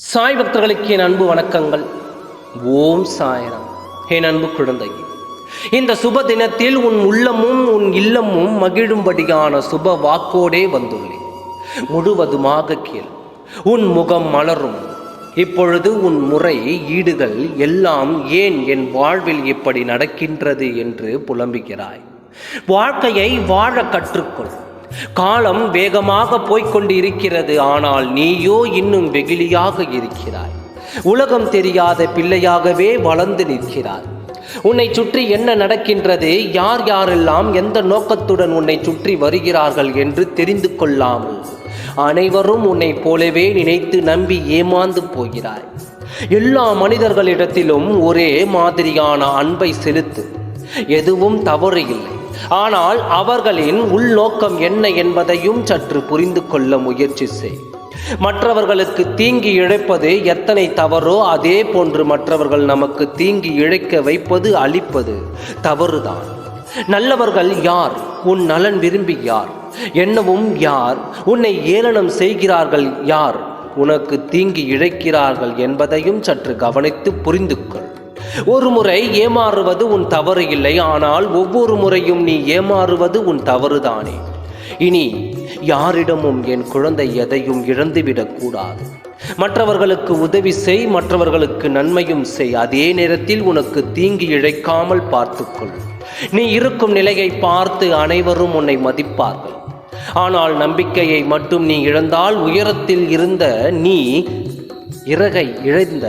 சாய் பக்தர்களுக்கு என் அன்பு வணக்கங்கள். ஓம் சாயராம். என் அன்பு குழந்தை இந்த சுப தினத்தில் உன் உள்ளமும் உன் இல்லமும் மகிழும்படியான சுப வாக்கோடே வந்துள்ளேன். முழுவதுமாக கேள் உன் முகம் மலரும். இப்பொழுது உன் முறை ஈடுகள் எல்லாம் ஏன் என் வாழ்வில் இப்படி நடக்கின்றது என்று புலம்புகிறாய். வாழ்க்கையை வாழ கற்றுக்கொள். காலம் வேகமாக போய்க்கொண்டு இருக்கிறது ஆனால் நீயோ இன்னும் வெகுளியாக இருக்கிறாய். உலகம் தெரியாத பிள்ளையாகவே வளர்ந்து நிற்கிறாய். உன்னை சுற்றி என்ன நடக்கின்றது? யார் யாரெல்லாம் எந்த நோக்கத்துடன் உன்னை சுற்றி வருகிறார்கள் என்று தெரிந்து கொள்ளாமல் அனைவரும் உன்னை போலவே நினைத்து நம்பி ஏமாந்து போகிறாய். எல்லா மனிதர்களிடத்திலும் ஒரே மாதிரியான அன்பை செலுத்து. எதுவும் தவறு இல்லை. ஆனால் அவர்களின் உள்நோக்கம் என்ன என்பதையும் சற்று புரிந்து கொள்ள முயற்சி செய். மற்றவர்களுக்கு தீங்கி இழைப்பது எத்தனை தவறோ அதே போன்று மற்றவர்கள் நமக்கு தீங்கி இழைக்க வைப்பது அழிப்பது தவறுதான். நல்லவர்கள் யார்? உன் நலன் விரும்பி யார்? என்னவும் யார்? உன்னை ஏளனம் செய்கிறார்கள் யார்? உனக்கு தீங்கி இழைக்கிறார்கள் என்பதையும் சற்று கவனித்து புரிந்து கொள். ஒரு முறை ஏமாறுவது உன் தவறு இல்லை ஆனால் ஒவ்வொரு முறையும் நீ ஏமாறுவது உன் தவறுதானே. இனி யாரிடமும் என் குழந்தை எதையும் இழந்துவிடக்கூடாது மற்றவர்களுக்கு உதவி செய் மற்றவர்களுக்கு நன்மையும் செய். அதே நேரத்தில் உனக்கு தீங்கு இழைக்காமல் பார்த்துக்கொள். நீ இருக்கும் நிலையை பார்த்து அனைவரும் உன்னை மதிப்பார்கள். ஆனால் நம்பிக்கையை மட்டும் நீ இழந்தால் உயரத்தில் இருந்த நீ இறகை இழந்த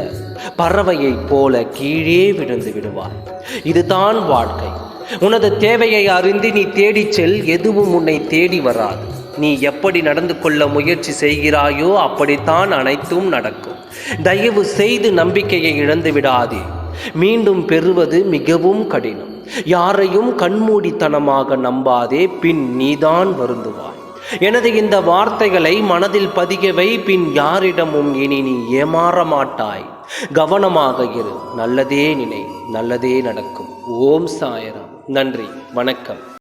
பறவையைப் போல கீழே விழுந்து விடுவார் இதுதான் வாழ்க்கை. உனது தேவையை அறிந்து நீ தேடிச் செல் எதுவும் உன்னை தேடி வராது. நீ எப்படி நடந்து கொள்ள முயற்சி செய்கிறாயோ அப்படித்தான் அனைத்தும் நடக்கும். தயவு செய்து நம்பிக்கையை இழந்து விடாதே. மீண்டும் பெறுவது மிகவும் கடினம். யாரையும் கண்மூடித்தனமாக நம்பாதே பின் நீதான் வருந்துவாய். எனது இந்த வார்த்தைகளை மனதில் பதிகவை பின் யாரிடமும் இனி நீ ஏமாற மாட்டாய். கவனமாக இரு நல்லதே நினை நல்லதே நடக்கும். ஓம் சாயராம். நன்றி வணக்கம்.